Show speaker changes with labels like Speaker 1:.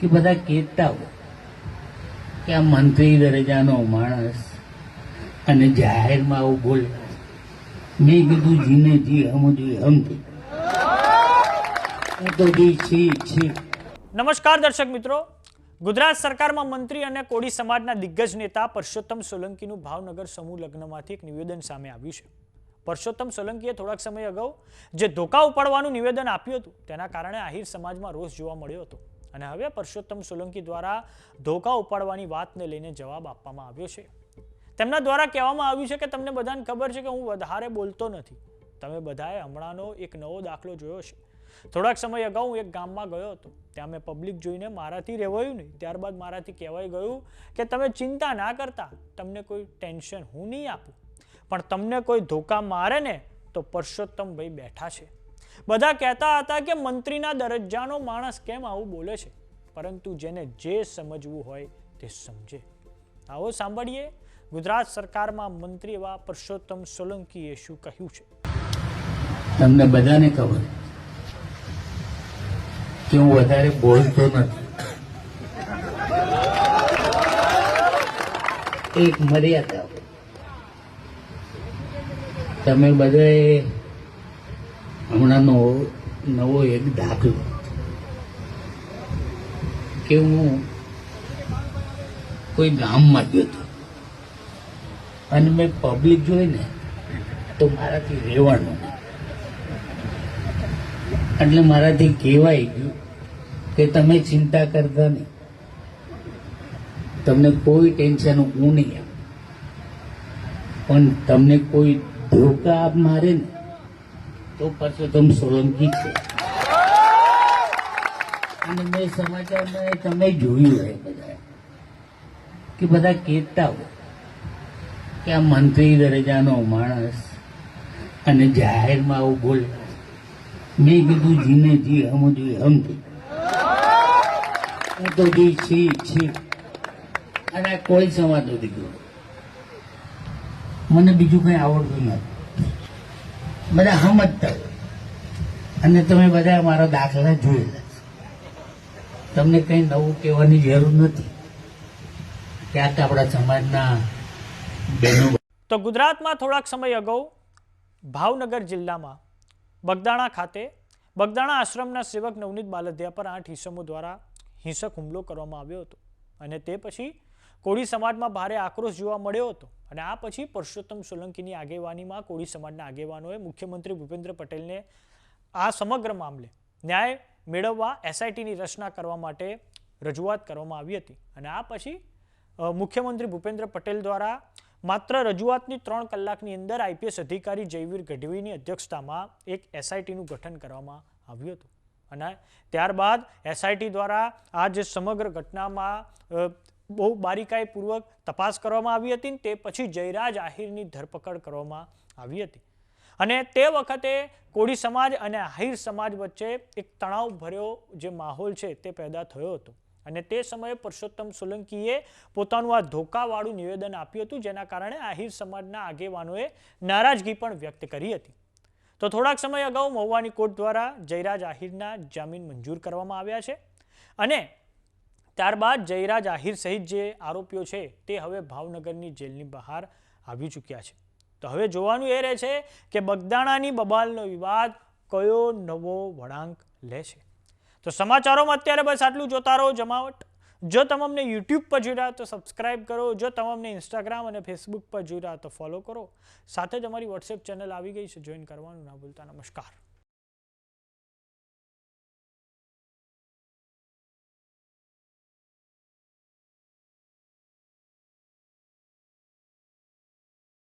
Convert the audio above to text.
Speaker 1: કે બધા કહેતા કે આ મંત્રી દરજાનો માણસ અને જાહેરમાં આવું બોલે. મેં કીધું, જીને જી હમુજી હમથી હું તો જી, છી છી.
Speaker 2: નમસ્કાર દર્શક મિત્રો. ગુજરાત સરકારમાં મંત્રી અને કોળી સમાજના દિગ્ગજ નેતા પરસોત્તમ સોલંકીનું ભાવનગર સમૂહ લગ્નમાંથી એક નિવેદન સામે આવ્યું છે. પરસોત્તમ સોલંકીએ થોડાક સમય અગાઉ જે ધોકા ઉપાડવાનું નિવેદન આપ્યું હતું, તેના કારણે આહિર સમાજમાં રોષ જોવા મળ્યો હતો. અને હવે પરસોત્તમ સોલંકી દ્વારા ધોકા ઉપાડવાની વાતને લઈને જવાબ આપવામાં આવ્યો છે. તેમના દ્વારા કહેવામાં આવ્યું છે કે તમને બધાને ખબર છે કે હું વધારે બોલતો નથી. તમે બધાએ હમણાંનો એક નવો દાખલો જોયો છે. થોડાક સમય અગાઉ હું એક ગામમાં ગયો હતો. ત્યાં મેં પબ્લિક જોઈને મારાથી રહેવાયું નહીં. ત્યારબાદ મારાથી કહેવાય ગયું કે તમે ચિંતા ના કરતા. તમને કોઈ ટેન્શન હું નહીં આપું. પણ તમને કોઈ ધોકા મારે ને તો પરસોત્તમભાઈ બેઠા છે. બધા કહેતા હતા કે મંત્રીના દરજ્જાનો માણસ કેમ આવું બોલે છે? પરંતુ જેને જે સમજવું હોય તે સમજે. આવો સાંભળીએ ગુજરાત સરકારમાં મંત્રી એવા પરસોત્તમ સોલંકીએ શું કહ્યું છે.
Speaker 1: તમને બધાને ખબર કે હું વધારે બોલતો નથી. એક મર્યાદા તમે બધાએ હમણાં નવો એક દાખલો. કે હું કોઈ ગામમાં ગયો હતો. અને મેં પબ્લિક જોઈ ને તો મારાથી રહેવાનું એટલે મારાથી કહેવાય ગયું કે તમે ચિંતા કરતા નહીં. તમને કોઈ ટેન્શન હું નહીં પણ તમને કોઈ ધોકા આપ મારે ને તો પરસોત્તમ સોલંકી છે. અને મેં સમાચારમાં તમે જોયું હોય બધા કે બધા કહેતા હોય કે આ મંત્રી દરજાનો માણસ અને જાહેરમાં આવું બોલે. મેં કીધું, જીને જી, હમ જોઈ હમ હું તો જોઈ છી છી. અને કોઈ નથી દીકરો મને બીજું કંઈ આવડતું નથી. બધા સમજતા. અને તમે બધા મારા દાખલા જોયેલા તમને કંઈ નવું કહેવાની જરૂર નથી. ક્યાંક આપણા સમાજના બહેનો
Speaker 2: તો ગુજરાતમાં થોડાક સમય અગાઉ ભાવનગર જિલ્લામાં બગદાણા ખાતે બગદાણા આશ્રમના સેવક નવનીત બાલધિયા પર આઠ ઈસમો દ્વારા હિંસક હુમલો કરવામાં આવ્યો હતો. અને તે પછી કોળી સમાજમાં ભારે આક્રોશ જોવા મળ્યો હતો અને આ પછી પરસોત્તમ સોલંકીની આગેવાનીમાં કોળી સમાજના આગેવાનોએ મુખ્યમંત્રી ભૂપેન્દ્ર પટેલને આ સમગ્ર મામલે ન્યાય મેળવવા એસઆઈટીની રચના કરવા માટે રજૂઆત કરવામાં આવી હતી. અને આ પછી મુખ્યમંત્રી ભૂપેન્દ્ર પટેલ દ્વારા માત્ર રજૂઆતની ત્રણ કલાકની અંદર આઈપીએસ અધિકારી જયવીર ગઢવીની અધ્યક્ષતામાં એક એસઆઈટીનું ગઠન કરવામાં આવ્યું હતું. અને ત્યારબાદ એસઆઈટી દ્વારા આ જે સમગ્ર ઘટનામાં બહુ બારીકાઈપૂર્વક તપાસ કરવામાં આવી હતી તે પછી જયરાજ આહિરની ધરપકડ કરવામાં આવી હતી. અને તે વખતે કોળી સમાજ અને આહિર સમાજ વચ્ચે એક તણાવ ભર્યો જે માહોલ છે તે પેદા થયો હતો. અને તે સમયે પુરુષોત્તમ સોલંકીએ પોતાનું આ ધોકાવાળું નિવેદન આપ્યું હતું, જેના કારણે આહિર સમાજના આગેવાનોએ નારાજગી પણ વ્યક્ત કરી હતી. તો થોડાક સમય અગાઉ મહુવાની કોર્ટ દ્વારા જયરાજ આહિરના જામીન મંજૂર કરવામાં આવ્યા છે. અને ત્યારબાદ જયરાજ આહિર સહિત જે આરોપીઓ છે તે હવે ભાવનગરની જેલની બહાર આવી ચૂક્યા છે. તો હવે જોવાનું એ રહે છે કે બગદાણાની બબાલનો વિવાદ કયો નવો વળાંક લે છે? તો સમાચારોમાં અત્યારે બસ આટલું જોતા રહો જમાવટ. જો તમને યુટ્યુબ પર જોઈ તો સબસ્ક્રાઇબ કરો. જો તમને ઇન્સ્ટાગ્રામ અને ફેસબુક પર જોઈ તો ફોલો કરો. સાથે જ અમારી વોટ્સએપ ચેનલ આવી ગઈ છે. જોઈન કરવાનું ના ભૂલતા. નમસ્કાર.